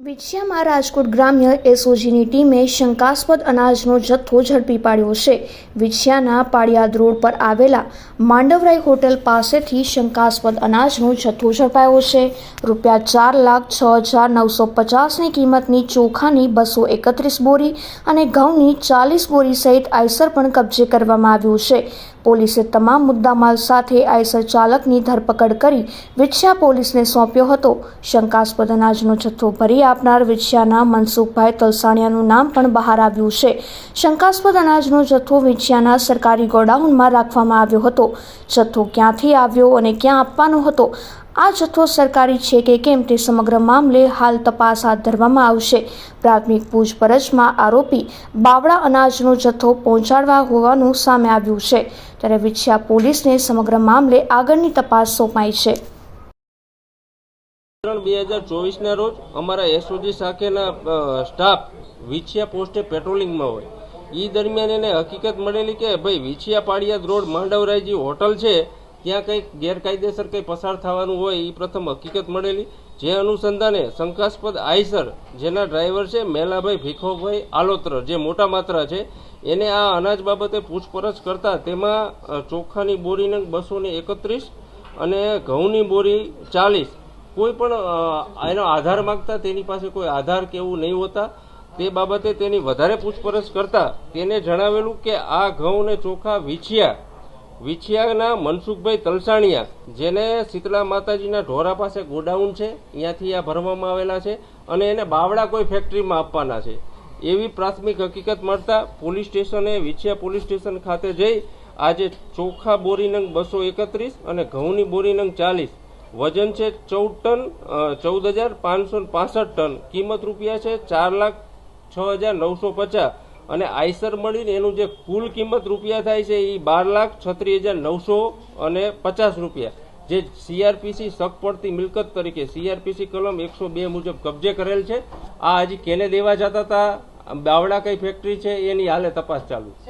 વિછિયામાં રાજકોટ ગ્રામ્ય એસઓજીની ટીમે શંકાસ્પદ અનાજનો જથ્થો ઝડપી પાડ્યો છે. વિછિયાના પાળિયાદ રોડ પર આવેલા માંડવરાય હોટેલ પાસેથી શંકાસ્પદ અનાજનો જથ્થો ઝડપાયો છે. રૂપિયા ચાર લાખ છ હજાર નવસો પચાસની કિંમતની ચોખાની બસો એકત્રીસ બોરી અને ઘઉંની ચાલીસ બોરી સહિત આઈસર પણ કબજે કરવામાં આવ્યું છે. પોલીસે તમામ મુદ્દામાલ સાથે આઈસર ચાલકની ધરપકડ કરી વિછ્યા પોલીસને સોંપ્યો હતો. શંકાસ્પદ અનાજનો જથ્થો ભરી આપનાર વિછ્યાના મનસુખભાઈ તલસાણિયાનું નામ પણ બહાર આવ્યું છે. શંકાસ્પદ અનાજનો જથ્થો વિછ્યાના સરકારી ગોડાઉનમાં રાખવામાં આવ્યો હતો. જથ્થો ક્યાંથી આવ્યો અને ક્યાં આપવાનો હતો? આ જથ્થો સરકારી છે કે કેમ તે સમગ્ર મામલે હાલ તપાસ હાથ ધરવામાં આવશે. પ્રાથમિક પૂછપરછમાં આરોપી બાવળા અનાજનો જથ્થો પહોંચાડવા હોવાનું સામે આવ્યું છે. ત્યારે વિછિયા પોલીસને સમગ્ર મામલે આગળની તપાસ સોંપાઈ છે. ત્રણ બે હજાર ચોવીસના રોજ અમારા એસઓજી શાખેના સ્ટાફ વિછિયા પોસ્ટે પેટ્રોલિંગમાં હોય. એ દરમિયાન એને હકીકત મળેલી કે ભાઈ વિછિયા પાળિયાદ રોડ માંડવરાયજી હોટલ છે. ત્યાં કંઈક ગેરકાયદેસર કંઈ પસાર થવાનું હોય એ પ્રથમ હકીકત મળેલી. જે અનુસંધાને શંકાસ્પદ આઈસર, જેના ડ્રાઈવર છે મેલાભાઈ ભીખોભાઈ આલોત્ર, જે મોટા માત્રા છે, એને આ અનાજ બાબતે પૂછપરછ કરતા તેમાં ચોખાની બોરીને બસો ને એકત્રીસ અને ઘઉંની બોરી ચાલીસ. કોઈ પણ એનો આધાર માગતા તેની પાસે કોઈ આધાર કે એવું નહીં હોતા. તે બાબતે તેની વધારે પૂછપરછ કરતા તેને જણાવેલું કે આ ઘઉં ને ચોખા વિછિયા વિછિયાના મનસુખભાઈ તલસાણિયા, જેને શીતળા માતાજીના ઢોરા પાસે ગોડાઉન છે અહીંયાથી આ ભરવામાં આવેલા છે અને એને બાવળા કોઈ ફેક્ટરીમાં આપવાના છે. એવી પ્રાથમિક હકીકત મળતા પોલીસ સ્ટેશને વિછિયા પોલીસ સ્ટેશન ખાતે જઈ આજે ચોખા બોરી નંગ બસો એકત્રીસ અને ઘઉંની બોરી નંગ ચાલીસ, વજન છે ચૌદ ટન ચૌદ હજાર પાંચસો પાસઠ ટન, કિંમત રૂપિયા છે ચાર લાખ છ હજાર નવસો પચાસ અને આઈસર મળીને એનું જે કુલ કિંમત રૂપિયા થાય છે એ બાર લાખ છત્રીસ હજાર નવસો અને પચાસ રૂપિયા. જે સીઆરપીસી શક પડતી મિલકત તરીકે સીઆરપીસી કલમ એકસો બે મુજબ કબજે કરેલ છે. આ હજી કેને દેવા જતા હતા બાવડા કઈ ફેક્ટરી છે? એની હાલે તપાસ ચાલુ છે.